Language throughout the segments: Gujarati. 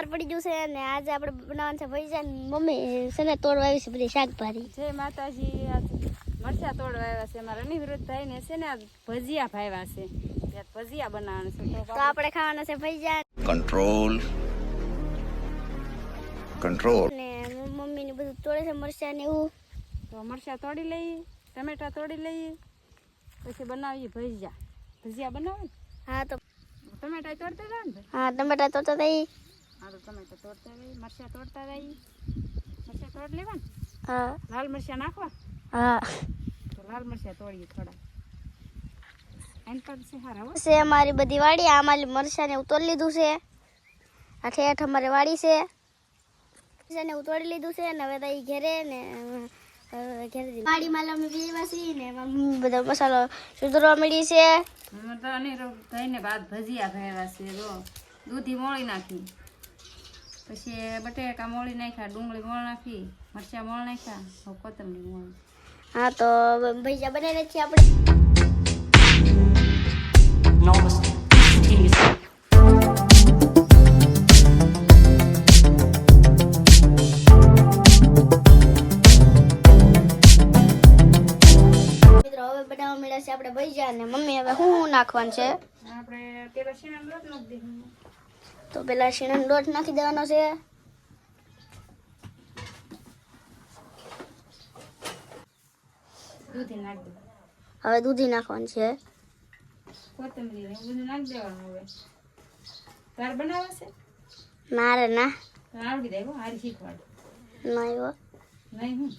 સવાર પડી ગયું છે અને આજે આપણે બનાવવાનું છે ભજીયા. મમ્મી છે ને તોડવા આવી છે બધી શાકભાજી. જય માતાજી મરચા તોડવા આવ્યા છે. મારા અનિવૃત્ત ને છે ને ભજીયા ભાવ્યા છે. ભજીયા બનાવવાનું છે. તો આપણે ખાવાના છે ભજીયા. કંટ્રોલ કંટ્રોલ ને મમ્મી ને બધું તોડે છે મરચાં ને એવું. તો મરચા તોડી લઈએ ટમેટા તોડી લઈએ પછી બનાવીએ ભજીયા. ભજીયા બનાવે હા તો ટમેટા તોડતા હતા ને હા ટમેટા તોડતા થઈ હા તો ટમેટા તોડતા રહી. મરચા તોડતા રહીએ મરચા તોડ લેવા ને હા. લાલ મરચા નાખવા? હા. તો લાલ મરચા તોડીએ થોડા. છે હારા હો છે અમારી બધી વાડી. આમાં અમારી મરચાં તોડી લીધું છે. આ ઠેઠ અમારે વાડી છે. મરચાં ને તોડી લીધું છે ને હવે તો ઘેરે ને વાડીમાં અમે બીજી ને બધો મસાલો સુધરવા મળી છે. તો અનિરોગ થઈને ભજીયા ભાવ્યા છે જો દૂધી મોળી નાખી. પછી બટેકા મોળી નાખ્યા ડુંગળી મોળ નાખી મરચાં મોળ નાખ્યા હવે કોથમરી મોળ હા તો ભજીયા બનાવી છીએ આપણે enormous instantaneously. મિત્રો હવે બનાવવા મળ્યા છે આપણે ભજીયા ને મમ્મી હવે શું શું નાખવાનું છે આપણે પેલા શીણા લોટ નાખી દઈશું તો પેલા શીણાનો લોટ નાખી દેવાનો છે. દૂધી નાખી હવે દૂધી નાખવાનું છે. કોથમરી બધું નાખી દેવાનું હવે. તાર બનાવવા છે? મારે ના. આવડી જાય હારી શીખવાડ. ના એવો નહીં હું?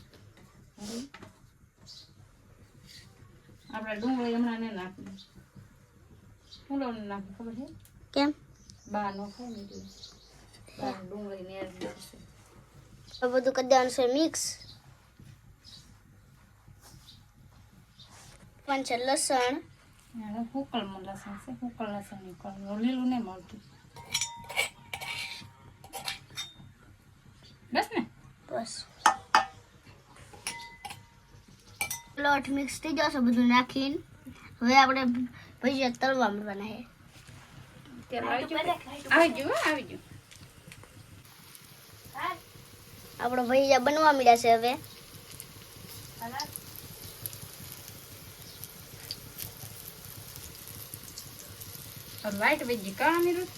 આપણે ડુંગળી હમણાં નહીં નાખી. હું લોટ નાખી ખબર છે? કેમ? બા નો ખાય ને એટલે ડુંગળી ને બધું કરી દેવાનું છે મિક્સ પણ છે લસણ. અને હુકલમાં લસણ છે હુકલ લસણ લીલું નહીં મળતું. બસ ને? બસ. લોટ મિક્સ થઈ જશે બધું નાખીને. હવે આપણે ભજીયા તળવા મળવાના છે તેલ આવી ગયું આવી ગયું હો, આવી ગયું આપણો ભૈયા બનવા મળ્યા છે હવે લાઈટ વેજી કા અનિરુદ્ધ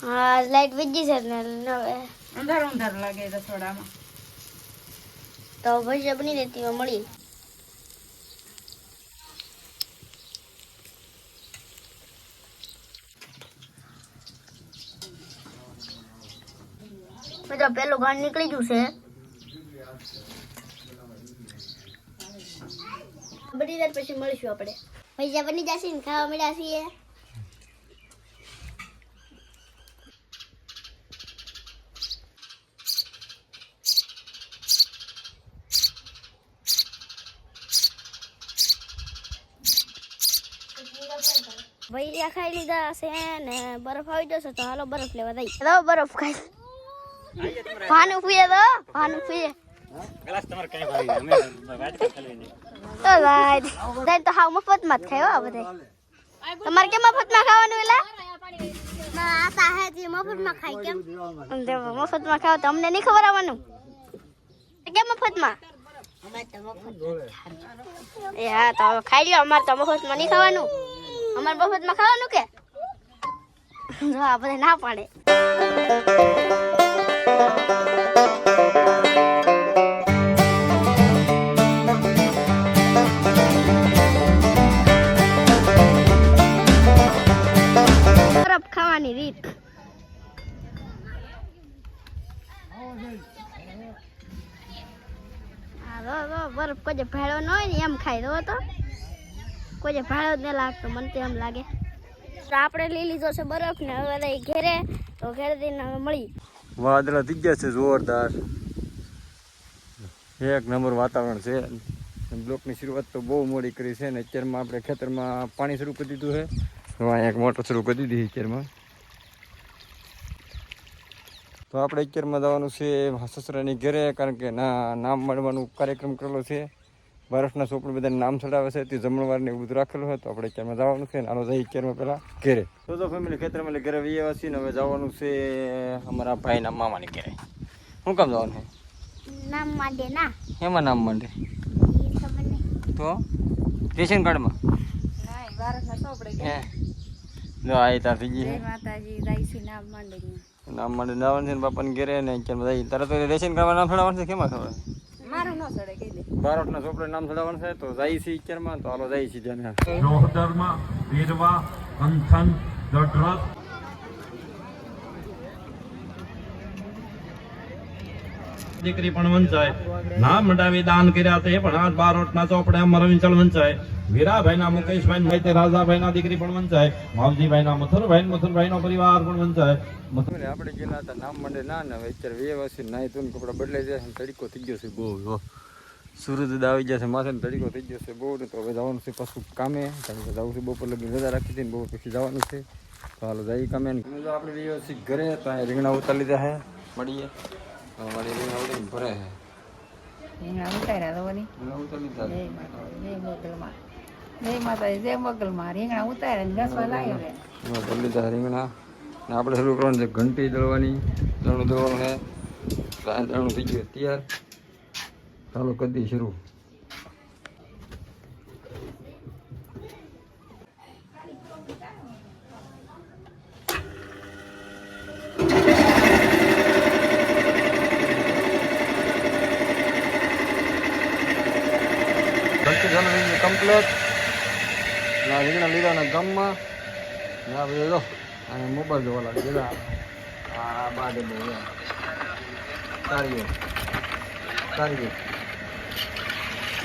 હા લાઈટ વીજી છે ને હવે અંધારું અંધારું લાગે રસોડામાં તો ભજીયા બની રહેતી મળી પેલું ઘાણ નીકળી ગયું છે બની જાય પછી મળીશું આપણે ભજીયા બની જશે ને ખાવા મળ્યા છીએ ભજીયા ખાઈ લીધા છે ને બરફ આવી જશે તો હાલો બરફ લેવા દઈ તો બરફ ખાઈ ભાનું પીએ તો ભાનુ પીએ તો રાજ દઈ તો હાવ મફતમાં જ ખાય હો આ બધા તમારે કેમ મફતમાં ખાવાનું એલા? ના સાહેજી મફતમાં ખાય કેમ? મફતમાં ખાવ તો અમને નહીં ખબર આવવાનું. કેમ મફતમાં? એ હા તો ખાઈ લ્યો. અમારે તો મફતમાં નહીં ખાવાનું. અમારે મફતમાં ખાવાનું કે? જો આ બધા ના પાડે. કોઈ જે ભાડો ન હોય ને એમ ખાઈ દો તો. કોઈ જે ભાડો જ ન લાગતો, મને તો એમ લાગે. તો આપણે લઈ લીધો છે બરફ ને હવે ઘેરે, તો ઘેરે હવે મળી. વાદળા થઈ ગયા છે જોરદાર. એક નંબર વાતાવરણ છે. બ્લોકની શરૂઆત તો બહુ મોડી કરી છે ને અત્યારમાં આપણે ખેતરમાં પાણી શરૂ કરી દીધું છે. અહીંયા એક મોટર શરૂ કરી દીધી અત્યારમાં. તો આપણે અત્યારમાં જવાનું છે સસરાની ઘરે, કારણ કે ના, નામ મળવાનું કાર્યક્રમ કરેલો છે. બરફના ચોપડું બધાને નામ ચડાવે છે તે જમણવારને એવું બધું રાખેલું હોય તો આપણે ચેરમાં જવાનું છે આનો જઈ અત્યારમાં પહેલાં? ઘેરે. તો તો ફેમિલી ખેતરમાં ઘરે વૈયા છીએ ને હવે જવાનું છે અમારા ભાઈના મામાને ઘેરે. શું કામ જવાનું છે? નામ માંડે ના. એમાં નામ માંડે? તો? રેશન કાર્ડમાં? નામ માંડે નામ માંડે જવાનું છે બાપાને ઘેરે ને અત્યારમાં જાય તારે તો રેશન કાર્ડમાં નામ ચડાવવાનું છે કેમાં ખબર? બારોટના ચોપડે નામ ચડાવવાનું છે તો જાય છે અત્યારમાં તો હાલો જાય છે ત્યાં. જોહદરમાં વીરવા અંથન દઢરથ દીકરી પણ વંચાય. નામ મંડાવી દાન કર્યા તે પણ આજ બારોટના ચોપડે અમર વિંચળ વંચાય. વીરાભાઈના મુકેશભાઈ ભાઈ રાજાભાઈ રાજાભાઈના દીકરી પણ વંચાય. માવજીભાઈના મથુરભાઈ મથુરભાઈનો પરિવાર પણ વંચાય. આપણે ગયેલા હતા નામ મંડે ના ને અત્યારે વ્યવસ્થિત નાય નાઈ કપડા બદલાઈ જાય છે તડીકો થઈ ગયો છે બહુ સૂરજ આવી જશે માથે ને તડીકો થઈ ગયો છે બહુ ને તો હવે જવાનું છે પાછું કામે. કારણ કે જવું છે બપોર લગી રજા રાખી હતી બહુ પછી જવાનું છે. તો હાલો જઈ કામે આપણે વ્યવસ્થિત ઘરે તો રીંગણા ઉતારી લીધા છે. મળીએ. અમારી રીંગણા ઉતારીને ભરે છે એના ઉતાર્યા તો વળી જય માતાજી જય મોગલમાં જય રીંગણા ઉતાર્યા ને આપણે શરૂ કરવાનું છે ઘંટી દળવાની દળનું દળવાનું છે દળનું થઈ ગયું તૈયાર ચાલો કરી શરૂ દળવાની કમ્પ્લેટ ના રીંગણા લીધાના ગામમાં. ને બધું જો અને મોબાઈલ જોવા લાગે હા હા બાદ સારી સારી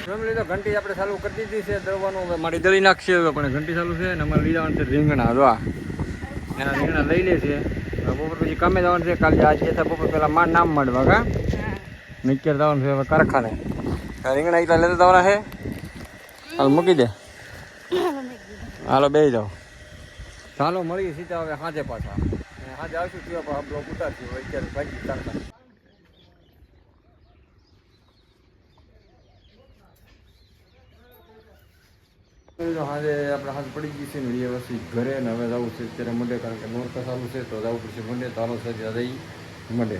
જમી લીધો ઘંટી આપણે ચાલુ કરી દીધી છે. દરવાનું હવે મારી દળી નાખશે હવે પણ ઘંટી ચાલુ છે ને અમારે લીધા છે રીંગણા. જો એના રીંગણા લઈ લે છે. બપોર પછી કામે જવાનું છે. કાલે આજે ગયા બપોર પહેલાં માર નામ માંડવા કા? ને જવાનું છે હવે કારખાને. રીંગણા એટલા લેતા જવાના છે. હાલ, મૂકી દે. હાલો બે જાઓ. ચાલો, મળીએ સીધા હવે હાજે પાછા. સાંજે આવશું ત્યાં પણ આપણો ઉતારશું. હવે અત્યારે ભાગી ચાલતા હાજે આપણે હાથ પડી ગઈ છે એ વસ્તુ ઘરે ને હવે જવું છે. અત્યારે મંડે કારણ કે નોરતા ચાલુ છે, તો જવું પડશે મંડે હાલો, સજા જઈ મંડે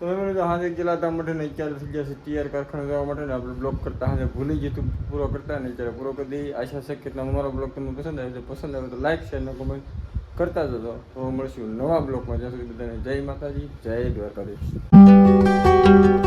તો મને તો હાજે ગયેલા હતા માટે ને અત્યારે થઈ જશે ટીઆર કારખાને જવા માટે ને આપણે બ્લોક કરતા હાજે ભૂલી જતું પૂરો કરતા ને અત્યારે પૂરો કરી દઈએ. આશા છે કે અમારો બ્લોગ તમને પસંદ આવે તો પસંદ આવે તો લાઈક શેર ને કોમેન્ટ કરતા જતો તો મળશું નવા બ્લોગમાં જ્યાં સુધી બધાને જય માતાજી, જય દ્વારકાધીશ.